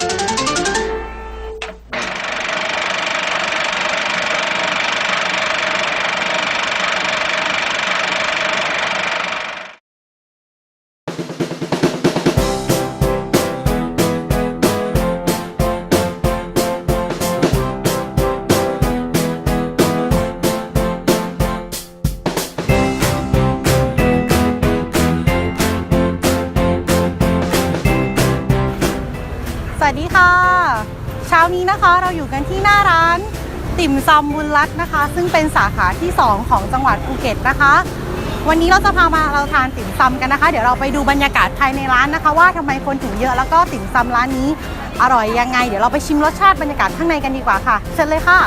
ส นี้นะคะ เราอยู่กันที่หน้าร้าน ติ่มซำบุญรัตนะคะ ซึ่งเป็นสาขาที่ 2 ของจังหวัดภูเก็ตนะคะ วันนี้เราจะพามาเราทานติ่มซำกันนะคะ เดี๋ยวเราไปดูบรรยากาศภายในร้านนะคะ ว่าทำไมคนถึงเยอะแล้วก็ติ่มซำร้านนี้อร่อยยังไง เดี๋ยวเราไปชิมรสชาติบรรยากาศข้างในกันดีกว่าค่ะเชิญเลยค่ะ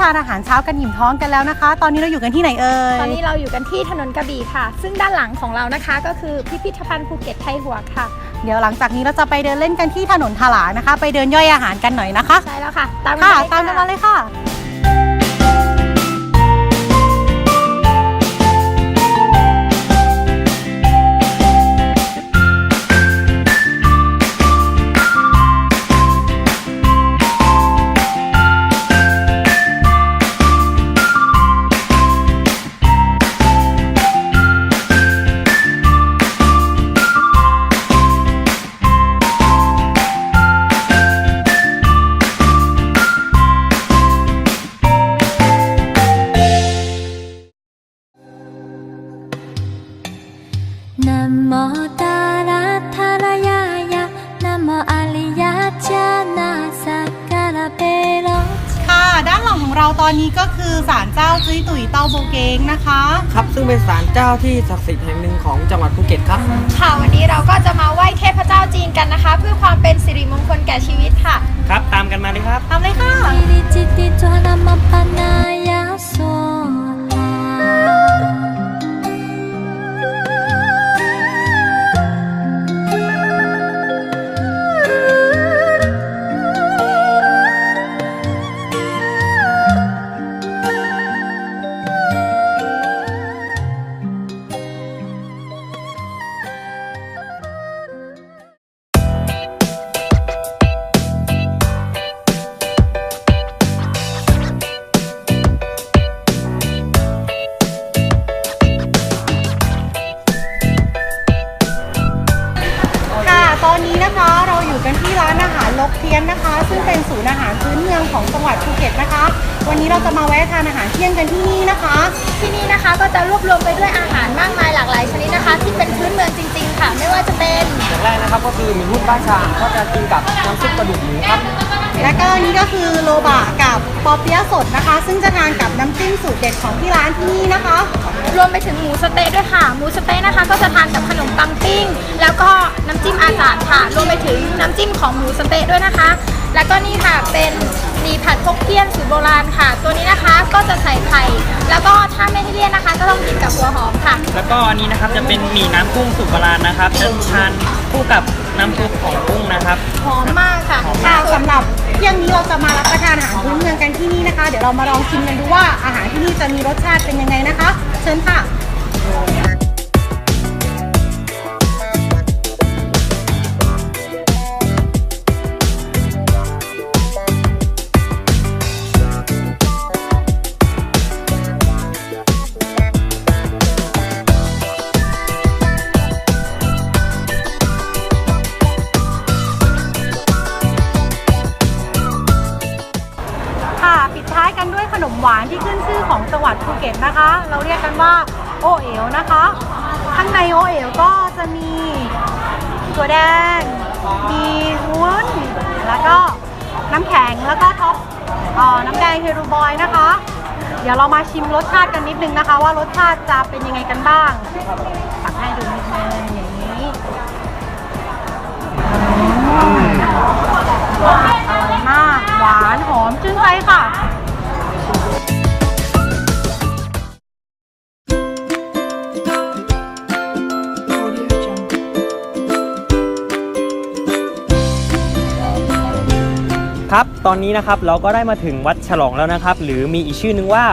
ที่ทานอาหารเช้ากันอิ่มท้องกันแล้วนะคะ ตอนนี้เราอยู่กันที่ไหนเอ่ย ตอนนี้เราอยู่กันที่ถนนกระบี่ค่ะ ซึ่งด้านหลังของเรานะคะ ก็คือพิพิธภัณฑ์ภูเก็ตไทยหัวค่ะ เดี๋ยวหลังจากนี้เราจะไปเดินเล่นกันที่ถนนทลานะคะ ไปเดินย่อยอาหารกันหน่อยนะคะ ใช่แล้วค่ะ ตามค่ะมาเลยตามกันมาเลยค่ะ โมตัสสะทะระยะยะนะโมอะริยะจานะสักการะเปโรค่ะ ด้านหลังของเราตอนนี้ก็คือศาลเจ้าจุ้ยตุ๋ยเตาโบเกงนะคะ ครับซึ่งเป็นศาลเจ้าที่ศักดิ์สิทธิ์แห่งหนึ่งของจังหวัดภูเก็ตครับ ค่ะ วันนี้เราก็จะมาไหว้เทพเจ้าจีนกันนะคะ เพื่อความเป็นสิริมงคลแก่ชีวิตค่ะ ครับ ตามกันมาเลยครับ ตามเลยค่ะอิริจิติจวนะมะปะนายาโส นนี้เราจะมาแวะทานอาหารเที่ยงกันที่นี่นะคะ ที่นี่นะคะก็จะรวบรวมไปด้วยอาหารมากมายหลากหลายชนิดนะคะ ที่เป็นพื้นเมืองจริง ๆ ค่ะ ไม่ว่าจะเป็นอย่างแรกนะครับก็คือหมีหุ้นบ้าชามก็จะกินกับน้ำซุปกระดูกหมูครับ และก็นี่ก็คือโลบะกับปอเปี๊ยะสดนะคะ ซึ่งจะทานกับน้ำจิ้มสูตรเด็ดของที่ร้านที่นี่นะคะ รวมไปถึงหมูสะเต๊ะด้วยค่ะ หมูสะเต๊ะนะคะ ก็จะทานกับขนมปังปิ้ง แล้วก็น้ำจิ้มอาจารย์ค่ะ รวมไปถึงน้ำจิ้มของหมูสะเต๊ะด้วยนะคะ แล้วก็นี่ค่ะเป็นหมี่ผัดพกเกี้ยนสูตรโบราณค่ะ ตัวนี้นะคะก็จะใส่ไข่แล้วก็ถ้าไม่ให้เลี่ยนนะคะ ก็ต้องกินกับหัวหอมค่ะ แล้วก็อันนี้นะครับจะเป็นหมี่น้ำกุ้งสูตรโบราณนะครับจะทานคู่กับน้ำซุปของกุ้งนะครับ หอมมากค่ะค่ะสำหรับเที่ยงนี้เราจะมารับประทานอาหารพื้นเมืองกันที่นี่นะคะ เดี๋ยวเรามาลองชิมกันดูว่าอาหารที่นี่จะมีรสชาติเป็นยังไงนะคะ เชิญค่ะค่ะ ข้างในโอเอ๋วก็จะมีตัวแดง มีวุ้น แล้วก็น้ำแข็งแล้วก็ท็อปออน้ำแดงเฮรูบอยนะคะ เดี๋ยวเรามาชิมรสชาติกันนิดนึงนะคะ ว่ารสชาติจะเป็นยังไงกันบ้างตักให้ดูนิดนึงอย่างนี้อืมอร่อยมากหวานหอมชื่นใจค่ะ ตอนนี้นะครับเราก็ได้มาถึงวัดฉลองแล้วนะครับ หรือมีอีกชื่อนึงว่า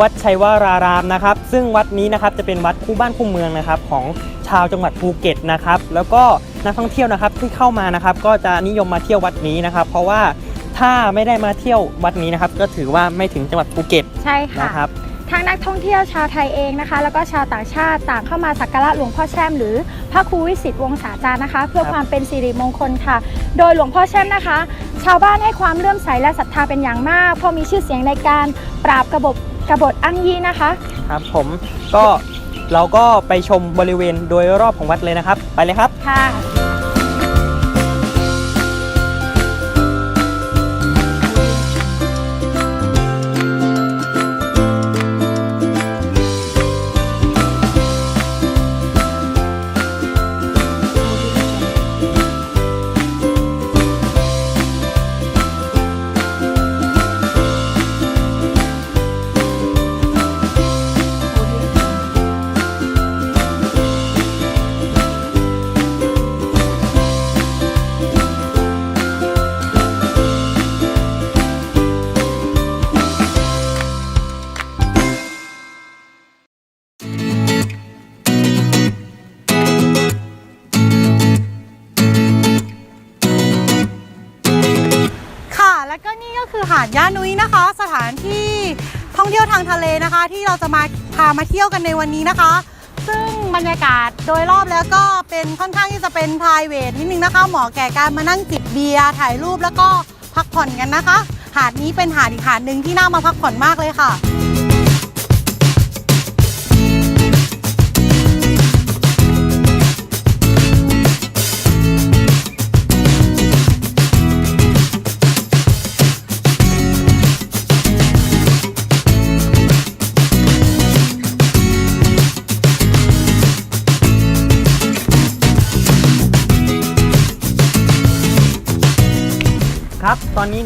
วัดชัยวรารามนะครับ ซึ่งวัดนี้นะครับจะเป็นวัดคู่บ้านคู่เมืองนะครับ ของชาวจังหวัดภูเก็ตนะครับแล้วก็นักท่องเที่ยวนะครับที่เข้ามานะครับ ก็จะนิยมมาเที่ยววัดนี้นะครับ เพราะว่าถ้าไม่ได้มาเที่ยววัดนี้นะครับ ก็ถือว่าไม่ถึงจังหวัดภูเก็ตใช่ค่ะนะครับ ทั้งนักท่องเที่ยวชาวไทยเองนะคะ แล้วก็ชาวต่างชาติต่างเข้ามาสักการะหลวงพ่อแช่มหรือพระครูวิสิตวงศาจารย์นะคะ เพื่อครับความเป็นสิริมงคลค่ะ โดยหลวงพ่อแช่มนะคะ ชาวบ้านให้ความเลื่อมใสและศรัทธาเป็นอย่างมากเพราะมีชื่อเสียงในการปราบกบฏกบฏอั้งยี่นะคะ ครับผมก็เราก็ไปชมบริเวณโดยรอบของวัดเลยนะครับ ไปเลยครับค่ะ และก็นี่ก็คือหาดย่านุ้ยนะคะ สถานที่ท่องเที่ยวทางทะเลนะคะ ที่เราจะมาพามาเที่ยวกันในวันนี้นะคะ ซึ่งบรรยากาศโดยรอบแล้วก็เป็นค่อนข้างที่จะเป็น p r i v a t นิดนึงนะคะเหมาะแก่การมานั่งจิบเบียร์ถ่ายรูปแล้วก็พักผ่อนกันนะคะ หาดนี้เป็นหาดอีกหาดหนึ่งที่น่ามาพักผ่อนมากเลยค่ะ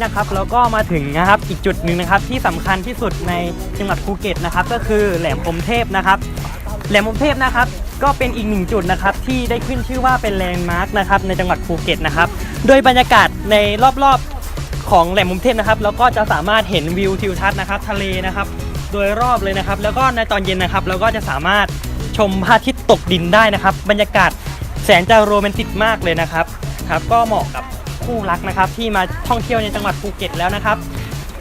นนี้นะครับเราก็มาถึงนะครับอีกจุดหนึ่งนะครับที่สำคัญที่สุดในจังหวัดภูเก็ตนะครับก็คือแหลมพรมเทพนะครับ แหลมพรมเทพนะครับ ก็เป็นอีกหนึ่งจุดนะครับที่ได้ขึ้นชื่อว่าเป็นแลนด์มาร์คนะครับในจังหวัดภูเก็ตนะครับ โดยบรรยากาศในรอบๆของแหลมพรมเทพนะครับเราก็จะสามารถเห็นวิวทิวทัศน์นะครับทะเลนะครับโดยรอบเลยนะครับ แล้วก็ในตอนเย็นนะครับ เราก็จะสามารถชมพระอาทิตย์ตกดินได้นะครับ บรรยากาศแสนจะโรแมนติกมากเลยนะครับครับ ก็เหมาะกับ คู่รักนะครับ ที่มาท่องเที่ยวในจังหวัดภูเก็ตแล้วนะครับ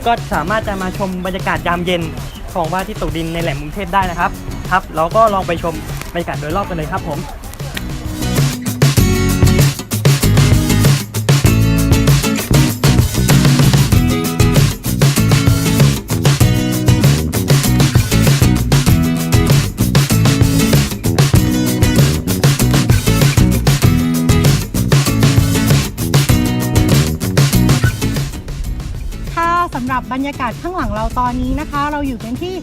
ก็สามารถจะมาชมบรรยากาศยามเย็นของว่าทิตย์ตกดินในแหลมมุงเทพได้นะครับครับ เราก็ลองไปชมบรรยากาศโดยรอบกันเลยครับผมำหรับบรรยากาศข้างหลังเราตอนนี้นะคะ เราอยู่กันที่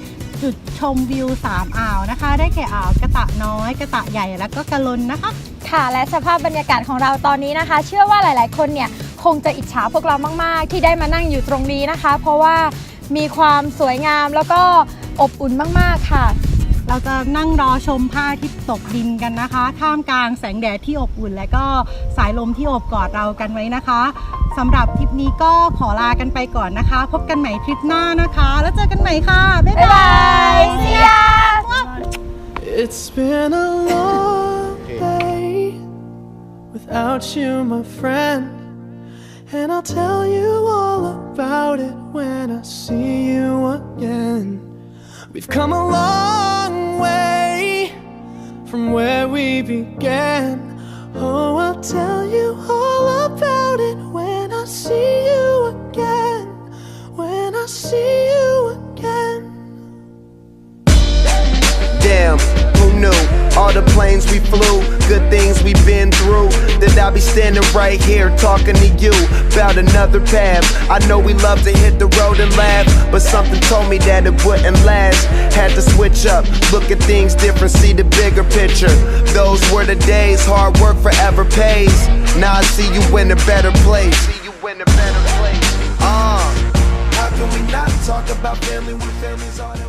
จุดชมวิว 3 อ่าวนะคะ ได้แก่อ่าวกระตะน้อย กระตะใหญ่แล้วก็กะลนนะคะ ค่ะ และสภาพบรรยากาศของเราตอนนี้นะคะ เชื่อว่าหลาย ๆ คนเนี่ยคงจะอิจฉาพวกเรามาก ๆ ที่ได้มานั่งอยู่ตรงนี้นะคะ เพราะว่ามีความสวยงามแล้วก็อบอุ่นมาก ๆ ค่ะ เราจะนั่งรอชมพระอาทิตย์ตกดินกันนะคะ ท่ามกลางแสงแดดที่อบอุ่น และก็สายลมที่โอบกอดเรากันไว้นะคะสำหรับทริปนี้ก็ขอลากันไปก่อนนะคะ พบกันใหม่ทริปหน้านะคะ แล้วเจอกันใหม่ค่ะ บ๊ายบ๊ายบาบายยเสีย It's been a long day without you, my friend. And I'll tell you all about it when I see you again. We've come a long way from where we began. Oh, I'll tell you all right here talking to you about another path. I know we love to hit the road and laugh, but something told me that it wouldn't last. Had to switch up, look at things different, see the bigger picture. Those were the days, hard work forever pays. Now I see you in a better place. See you in a better place. Uh, how can we not talk about family when family's we